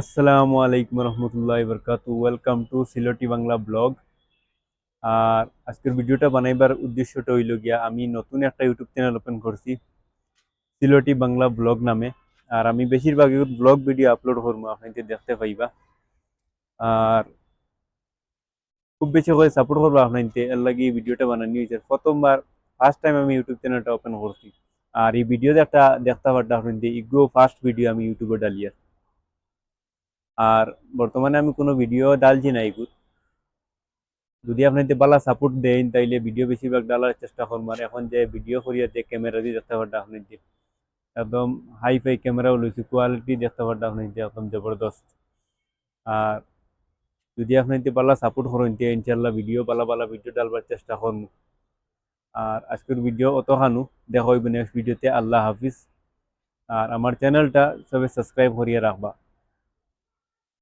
আসসালামু আলাইকুম রহমতুল্লাহ বরকাতু। Welcome to Sylheti Bangla blog আর আজকের ভিডিওটা বানাইবার উদ্দেশ্যটা হইল গিয়া, আমি নতুন একটা ইউটিউব চ্যানেল ওপেন করছি সিলটি বাংলা ব্লগ নামে। আর আমি বেশিরভাগ ব্লগ ভিডিও আপলোড করব, আপনাদের দেখতে পাইবা। আর খুব বেশি করে সাপোর্ট করব আপনাদের, এর লাগে এই ভিডিওটা বানানি হয়েছে প্রথমবার ফার্স্ট টাইম আমি ইউটিউব চ্যানেলটা ওপেন করছি। আর এই ভিডিওতে একটা দেখতে পারটা আপনাদের ইগো ফার্স্ট ভিডিও আমি ইউটিউবে ডালিয়ার আর বর্তমানে আমি কোনো ভিডিও ডালছি না এগুলো যদি আপনাদের বালা সাপোর্ট দেন, তাইলে ভিডিও বেশিরভাগ ডালার চেষ্টা করব। আর এখন যে ভিডিও করিয়া যে ক্যামেরা দিয়ে দেখতে পারটা আপনাদের। একদম হাই ফাই ক্যামেরাও লইছি কোয়ালিটি দেখতে পারটা আপনাদের, একদম জবরদস্ত। আর যদি আপনাদের বালা সাপোর্ট করেন, তে ইনশাল্লাহ ভিডিও বালা বালা ভিডিও ডালবার চেষ্টা করব। আর আজকের ভিডিও অত খানু। দেখা হইব নেক্সট ভিডিওতে আল্লাহ হাফিজ। আর আমার চ্যানেলটা সবে সাবস্ক্রাইব করিয়ে রাখবা।